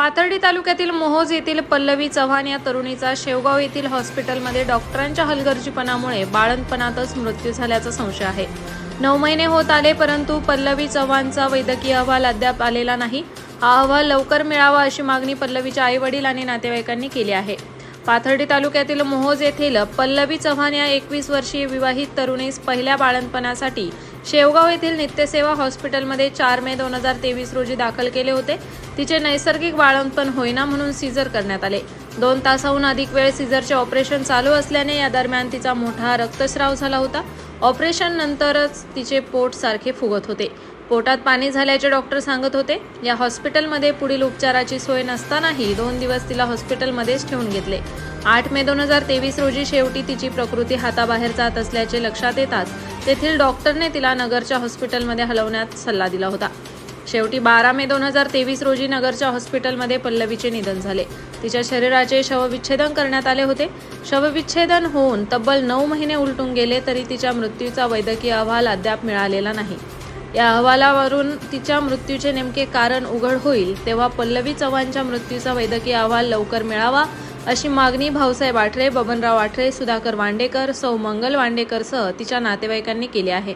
पाथर्डी तालुक्यातील मोहोज येथील पल्लवी चव्हाण या तरुणीचा शेवगाव येथील हॉस्पिटलमध्ये डॉक्टरांच्या हलगर्जीपणामुळे बाळंतपणातच मृत्यू झाल्याचा संशय आहे. नऊ महिने होत आले परंतु पल्लवी चव्हाणचा वैद्यकीय अहवाल अद्याप आलेला नाही. हा अहवाल लवकर मिळावा अशी मागणी पल्लवीच्या आई वडील आणि नातेवाईकांनी केली आहे. पाथर्डी तालुक्यातील मोहोज येथील पल्लवी चव्हाण या एकवीस वर्षीय विवाहित तरुणीस पहिल्या बाळंतपणासाठी शेवगाव येथील नित्यसेवा हॉस्पिटलमध्ये चार मे दोन हजार तेवीस रोजी दाखल केले होते. तिचे नैसर्गिक बाळंतपण होईना म्हणून सीझर करण्यात आले. दोन तासाहून अधिक वेळ सीझरचे ऑपरेशन चालू असल्याने या दरम्यान तिचा मोठा रक्तस्राव झाला होता. ऑपरेशन नंतरच तिचे पोट सारखे फुगत होते. पोटात पाणी झाल्याचे डॉक्टर सांगत होते. या हॉस्पिटलमध्ये पुढील उपचाराची सोय नसतानाही दोन दिवस तिला हॉस्पिटलमध्येच ठेवून घेतले. आठ मे दोन हजार तेवीस रोजी शेवटी तिची प्रकृती हाताबाहेर जात असल्याचे लक्षात येताच तेथील डॉक्टरने तिला नगरच्या हॉस्पिटलमध्ये हलवण्यात सल्ला दिला होता. शेवटी बारा मे दोन हजार तेवीस रोजी नगरच्या हॉस्पिटलमध्ये पल्लवीचे निधन झाले. तिच्या शरीराचे शवविच्छेदन करण्यात आले होते. शवविच्छेदन होऊन तब्बल नऊ महिने उलटून गेले तरी तिच्या मृत्यूचा वैद्यकीय अहवाल अद्याप मिळालेला नाही. या अहवालावरून तिच्या मृत्यूचे नेमके कारण उघड होईल तेव्हा पल्लवी चव्हाणच्या मृत्यूचा वैद्यकीय अहवाल लवकर मिळावा अशी मागणी भाऊसाहेब आठरे बबनराव आठरे सुधाकर वांडेकर सौ मंगल वांडेकरसह तिच्या नातेवाईकांनी केली आहे.